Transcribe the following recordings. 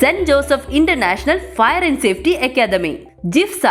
Saint Joseph International Fire and Safety Academy ജിഫ്സ.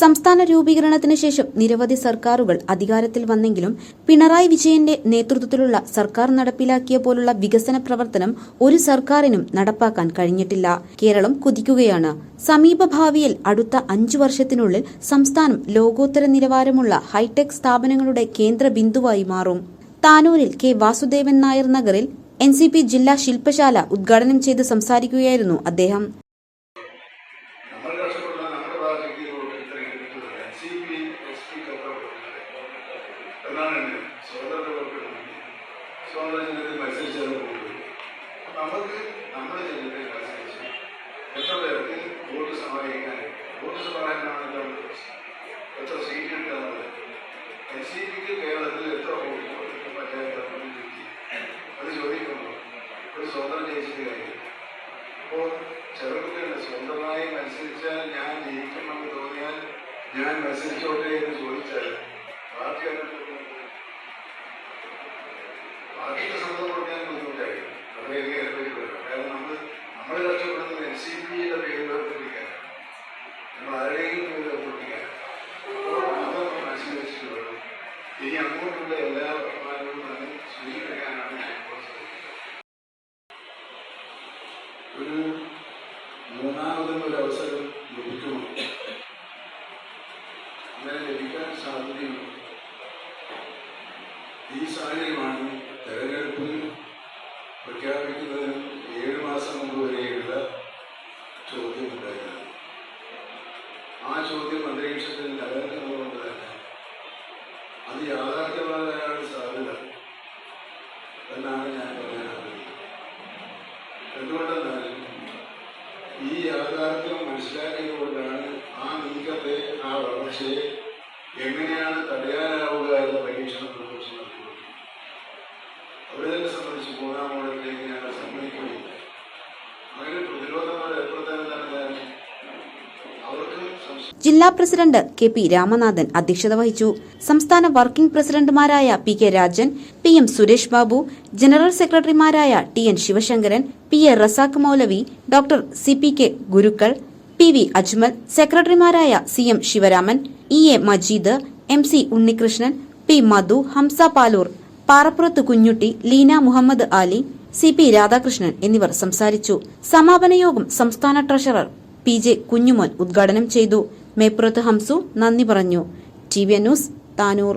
സംസ്ഥാന രൂപീകരണത്തിന് ശേഷം നിരവധി സർക്കാരുകൾ അധികാരത്തിൽ വന്നെങ്കിലും പിണറായി വിജയന്റെ നേതൃത്വത്തിലുള്ള സർക്കാർ നടപ്പിലാക്കിയ പോലുള്ള വികസന പ്രവർത്തനം ഒരു സർക്കാരിനും നടപ്പാക്കാൻ കഴിഞ്ഞിട്ടില്ല. കേരളം കുതിക്കുകയാണ്. സമീപഭാവിയിൽ അടുത്ത അഞ്ചു വർഷത്തിനുള്ളിൽ സംസ്ഥാനം ലോകോത്തര നിലവാരമുള്ള ഹൈടെക് സ്ഥാപനങ്ങളുടെ കേന്ദ്ര ബിന്ദുവായി മാറും. താനൂരിൽ കെ. വാസുദേവൻ നായർ നഗറിൽ എൻ സി പി ജില്ലാ ശില്പശാല ഉദ്ഘാടനം ചെയ്ത് സംസാരിക്കുകയായിരുന്നു അദ്ദേഹം. എത്ര സീറ്റ് കിട്ടുന്നത് എൻ സി പിക്ക് കേരളത്തിൽ എത്ര വോട്ട് കൊടുത്തിട്ടും ഒരു സ്വതന്ത്രം ജയിച്ചിട്ട് കാര്യം അപ്പോൾ ചെറുപ്പത്തിലുണ്ട് സ്വന്തമായി മത്സരിച്ചാൽ ഞാൻ ജയിക്കണമെന്ന് തോന്നിയാൽ ഞാൻ മത്സരിച്ചോട്ടെ എന്ന് ചോദിച്ചാൽ പാർട്ടി അതിനകത്ത് മൂന്നാമതും അവസരം ലഭിക്കുമോ? അങ്ങനെ ലഭിക്കാൻ സാധ്യതയുണ്ട്? ഈ സാഹചര്യമാണ് തെരഞ്ഞെടുപ്പ് പ്രഖ്യാപിക്കുന്നതിന് ഏഴ് മാസം മുമ്പ് വരെയുള്ള ചോദ്യം ഉണ്ടായിരുന്നത്. ആ ചോദ്യം അന്തരീക്ഷത്തിൽ നിലനിൽക്കുന്നതുകൊണ്ട് തന്നെ അത് യാഥാർത്ഥ്യമാകാനാണ് സാധ്യത എന്നാണ് ഞാൻ പറയാൻ ആഗ്രഹിക്കുന്നത്. എന്തുകൊണ്ടെന്നാൽ മനസ്സിലാക്കിയതുകൊണ്ടാണ് ആ നീക്കത്തെ ആ വളർച്ചയെ എങ്ങനെയാണ് തടയാനാവുക എന്ന പരീക്ഷണം കുറിച്ച് നടത്തിക്കൊണ്ടിരിക്കുന്നത് അവരെ തന്നെ സംബന്ധിച്ച് മൂന്നാം മോഡലിലേക്ക് ഞങ്ങൾ സമ്മതിക്കുന്നില്ല അങ്ങനെ തന്നെ അവർക്ക് ജില്ലാ പ്രസിഡന്റ് കെ പി രാമനാഥൻ അധ്യക്ഷത വഹിച്ചു. സംസ്ഥാന വർക്കിംഗ് പ്രസിഡന്റുമാരായ P K Rajan P M Suresh Babu general സെക്രട്ടറിമാരായ T N Sivasankaran P A Razak Moulavi doctor C P K Gurukkal P V Ajmal സെക്രട്ടറിമാരായ C M Sivaraman E A Majeed M C Unnikrishnan P Madhu Hamza Paloor Parappurath Kunhutty Leena Muhammad Ali C P Radhakrishnan എന്നിവർ സംസാരിച്ചു. സമാപന യോഗം സംസ്ഥാന treasurer P J Kunjumon ഉദ്ഘാടനം ചെയ്തു. മേപ്പുറത്ത് ഹംസു നന്ദി പറഞ്ഞു. T V news Tanur.